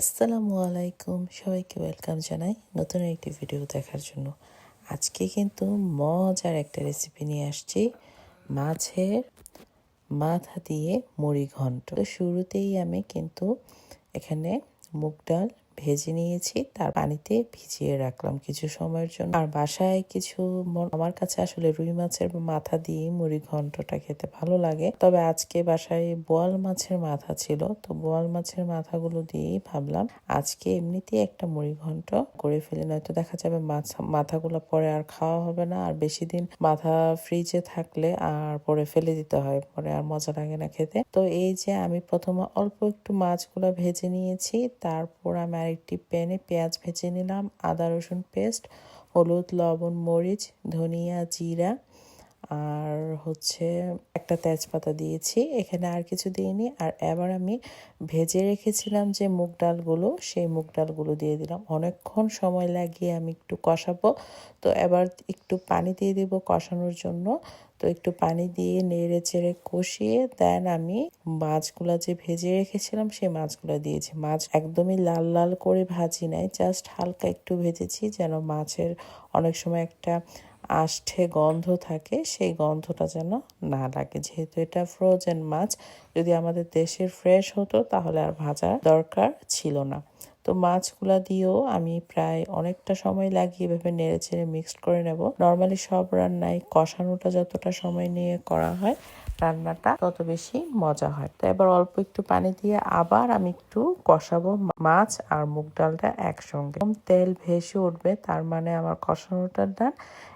আসসালামু আলাইকুম। সবাইকে ওয়েলকাম জানাই নতুন একটি ভিডিও দেখার জন্য। আজকে কিন্তু মজার একটা রেসিপি নিয়ে আসছি। মাছের মাথা দিয়ে মুড়ি ঘন্ট। শুরুতেই আমি কিন্তু এখানে মুগ ডাল ভেজে নিয়েছি, তার পানিতে ভিজিয়ে রাখলাম কিছু সময়ের জন্য। আর বাসায় কিছু আমার কাছে আসলে রুই মাছের মাথা দিয়ে মুড়ি ঘন্টটা খেতে ভালো লাগে। তবে আজকে বাসায় বোয়াল মাছের মাথা ছিল, তো বোয়াল মাছের মাথাগুলো দিয়েই ভাবলাম আজকে এমনিতেই একটা মুড়ি ঘন্ট করে ফেলে, নয়তো দেখা যাবে মাছ, মাথাগুলো পরে আর খাওয়া হবে না। আর বেশি দিন মাথা ফ্রিজে থাকলে আর পরে ফেলে দিতে হয়, পরে আর মজা লাগে না খেতে। তো এই যে আমি প্রথমে অল্প একটু মাছগুলো ভেজে নিয়েছি, তারপর আমি আরেকটি প্যানে পেঁয়াজ ভেজে নিলাম আদা রসুন পেস্ট হলুদ লবণ মরিচ ধনিয়া জিরা আর হচ্ছে একটা তেজপাতা দিয়েছি, এখানে আর কিছু দিইনি। আর এবার আমি ভেজে রেখেছিলাম যে মুগ ডালগুলো, সেই মুগ ডালগুলো দিয়ে দিলাম। অনেকক্ষণ সময় লাগিয়ে আমি একটু কষাবো। তো এবার একটু পানি দিয়ে দিব কষানোর জন্য। তো একটু পানি দিয়ে নেড়ে চেড়ে কষিয়ে দেন আমি মাছগুলো যে ভেজে রেখেছিলাম, সেই মাছগুলো দিয়েছি। মাছ একদমই লাল লাল করে ভাজি নাই, জাস্ট হালকা একটু ভেজেছি যেন মাছের অনেক সময় একটা আষ্ঠে গন্ধ থাকে, সেই গন্ধটা যেন না লাগে। যেহেতু এটা ফ্রোজেন মাছ, যদি আমাদের দেশের ফ্রেশ হতো, তাহলে আর ভাজার দরকার ছিল না। তো মাছগুলা দিয়েও আমি প্রায় অনেকটা সময় লাগিয়ে এভাবে নেড়ে ছেড়ে মিক্সড করে নেব। নর্মালি সব রান্নায় কষানোটা যতটা সময় নিয়ে করা হয়, রান্নাটা তত বেশি মজা হয়। তো এবার অল্প একটু পানি দিয়ে আবার আমি একটু কষাবো মাছ আর মুগ ডালটা একসঙ্গে। তেল ভেসে উঠবে, তার মানে আমার কষানোটার ডান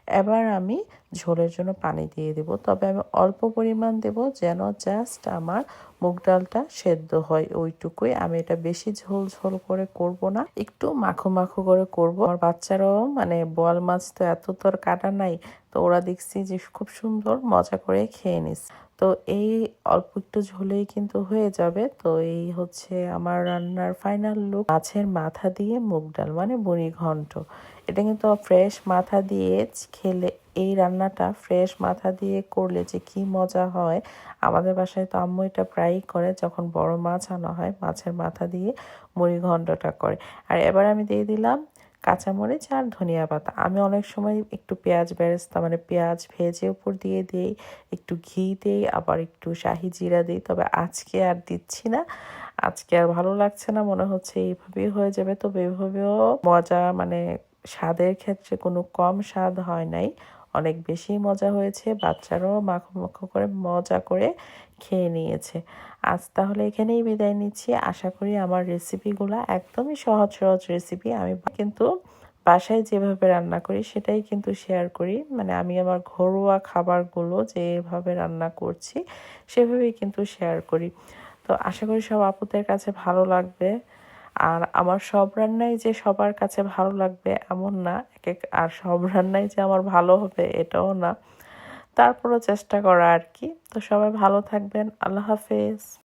এবার আমি ঝোলের জন্য পানি দিয়ে দেব। তবে আমি অল্প পরিমাণ দেব যেন জাস্ট আমার মুগ ডালটা সেদ্ধ হয় ওইটুকুই। আমি এটা বেশি ঝোল ঝোল করে করব না, একটু মাখো মাখো করে করব। আমার বাচ্চারাও মানে বোয়াল মাছ তো এত তোর কাটা নাই, তো ওরা দেখছি যে খুব সুন্দর মজা করে খেয়ে নিস তো এই অল্প একটু ঝোলেই কিন্তু হয়ে যাবে। তো এই হচ্ছে আমার রান্নার ফাইনাল লুক মাছের মাথা দিয়ে মুগ ডাল মানে বুড়ি ঘন্ট। এটা কিন্তু ফ্রেশ মাথা দিয়ে খেলে এই রান্নাটা ফ্রেশ মাথা দিয়ে করলে যে কি মজা হয়। আমাদের বাসায় তো আম্মু এটা প্রায়ই করে, যখন বড় মাছ আনা হয়, মাছের মাথা দিয়ে মুড়ি ঘন্টটা করে। আর এবার আমি দিয়ে দিলাম কাঁচামরিচ আর ধনিয়া পাতা। আমি অনেক সময় একটু পেঁয়াজ বেরেস্তা মানে পেঁয়াজ ভেজে উপর দিয়ে দিই, একটু ঘি দিই, আবার একটু শাহি জিরা দিই, তবে আজকে আর দিচ্ছি না। আজকে আর ভালো লাগছে না, মনে হচ্ছে এইভাবেই হয়ে যাবে। তবে এভাবেও মজা মানে স্বাদের ক্ষেত্রে কোনো কম স্বাদ হয় নাই। অনেক বেশি মজা হয়েছে। বাচ্চারাও মাখো মাখো করে মজা করে খেয়ে নিয়েছে। আজ তাহলে এখানেই বিদায় নিচ্ছি। আশা করি আমার রেসিপিগুলো একদমই সহজ সহজ রেসিপি আমি কিন্তু বাসায় যেভাবে রান্না করি, সেটাই কিন্তু শেয়ার করি। মানে আমি আমার ঘরোয়া খাবারগুলো যেভাবে রান্না করছি, সেভাবেই কিন্তু শেয়ার করি। তো আশা করি সব আপুদের কাছে ভালো লাগবে। আর আমার সব রান্নাই যে সবার কাছে ভালো লাগবে এমন না এক এক আর সব রান্নাই যে আমার ভালো হবে এটাও না। তারপরও চেষ্টা করা আর কি। তো সবাই ভালো থাকবেন। আল্লাহ হাফেজ।